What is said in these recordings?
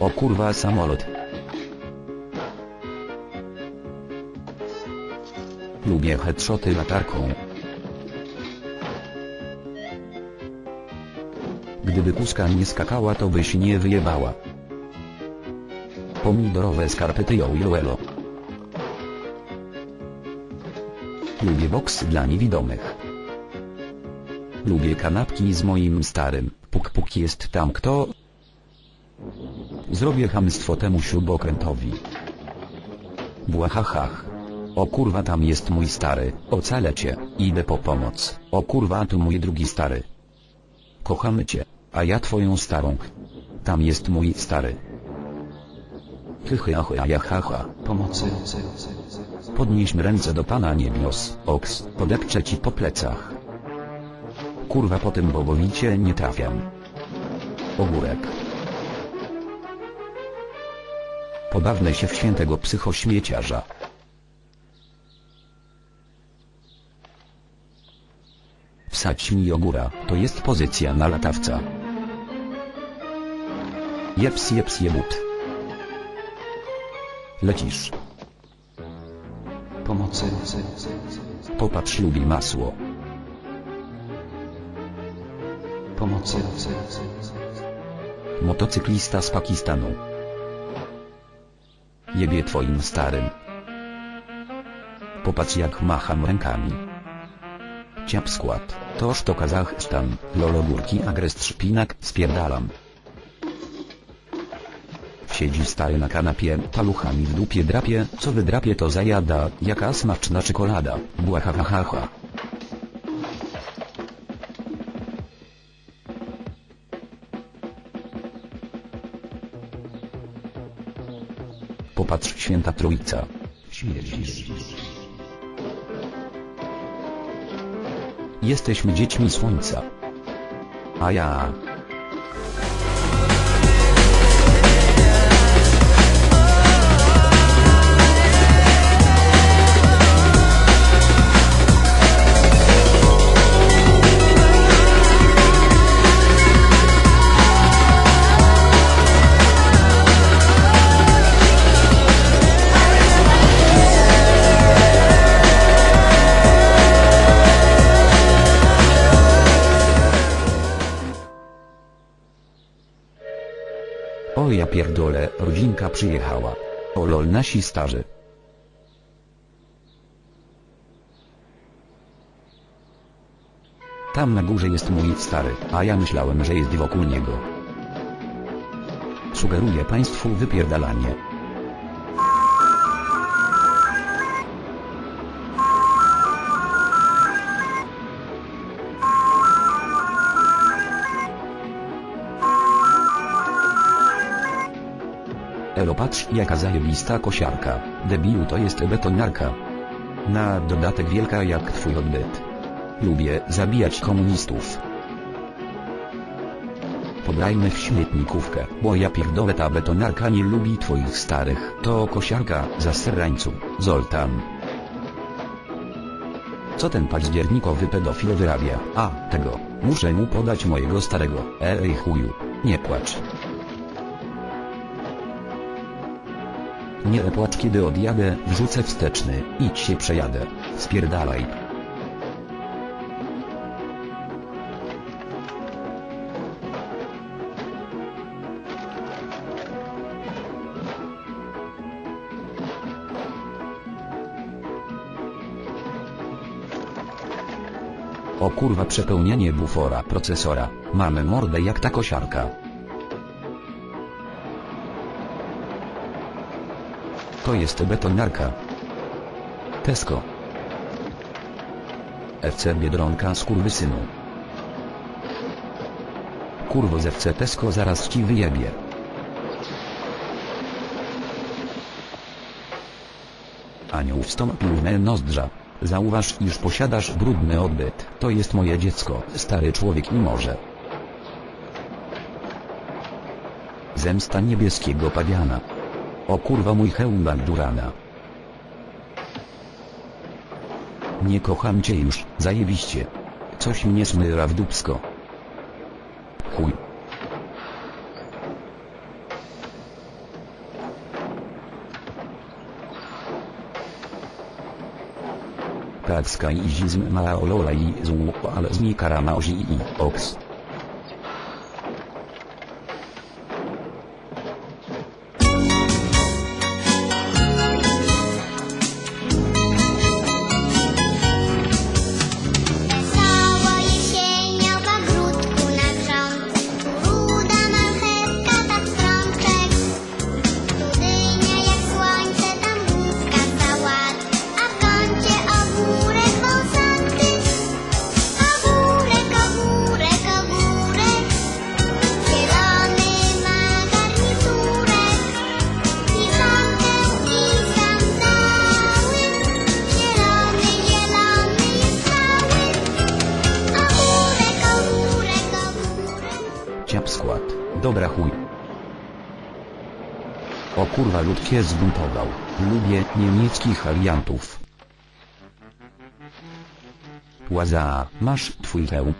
O kurwa samolot. Lubię headshoty latarką. Gdyby kuska nie skakała to byś nie wyjebała. Pomidorowe skarpety jojo Lubię boks dla niewidomych. Lubię kanapki z moim starym, puk puk jest tam kto? Zrobię hamstwo temu śrubokrętowi. Błahahach. O kurwa tam jest mój stary, ocalę cię, idę po pomoc. O kurwa tu mój drugi stary. Kochamy cię, a ja twoją starą. Tam jest mój stary. Hychy pomocy. Podnieśmy ręce do Pana niebios, oks, podepczę ci po plecach. Kurwa po tym bobowicie nie trafiam. Ogórek. Pobawmy się w świętego psychośmieciarza. Wsadź mi ogóra, to jest pozycja na latawca. Jeps jeps jebut. Lecisz. Pomocy. Popatrz lubi masło. Pomocy. Motocyklista z Pakistanu. Jebie twoim starym. Popatrz jak macham rękami. Ciap skład, toż to Kazachstan, lologórki agrest szpinak, spierdalam. Siedzi stary na kanapie, paluchami w dupie drapie, co wydrapie to zajada, jaka smaczna czekolada, błahahaha. Popatrz święta trójca. Jesteśmy dziećmi słońca. A ja... pierdolę, rodzinka przyjechała. O lol nasi starzy. Tam na górze jest mój stary, a ja myślałem, że jest wokół niego. Sugeruję państwu wypierdalanie. Elo patrz jaka zajebista kosiarka, debilu to jest betoniarka. Na dodatek wielka jak twój odbyt. Lubię zabijać komunistów. Podajmy w śmietnikówkę, bo ja pierdolę ta betoniarka nie lubi twoich starych. To kosiarka, zasrańcu, Zoltan. Co ten październikowy pedofil wyrabia? A, tego, muszę mu podać mojego starego. Ej chuju, nie płacz. Nie płacz kiedy odjadę, wrzucę wsteczny, idź się przejadę. Spierdalaj. O kurwa przepełnienie bufora procesora, mamy mordę jak ta kosiarka. To jest betoniarka. Tesco. FC Biedronka skurwysynu. Kurwo z FC Tesco zaraz ci wyjebie. Anioł wstąpił w me nozdrza. Zauważ iż posiadasz brudny odbyt. To jest moje dziecko, stary człowiek i może. Zemsta niebieskiego pawiana. O kurwa mój hełm Bandurana. Nie kocham cię już, zajebiście. Coś mnie smyra w dubsko. Chuj. Kacka i ma olola i zło, ale znika rama ozi i oks. dobra chuj. O kurwa lud zbuntował. Lubię niemieckich aliantów. Łaza, masz twój hełm.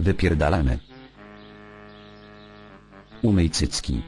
Wypierdalamy. Umyj cycki.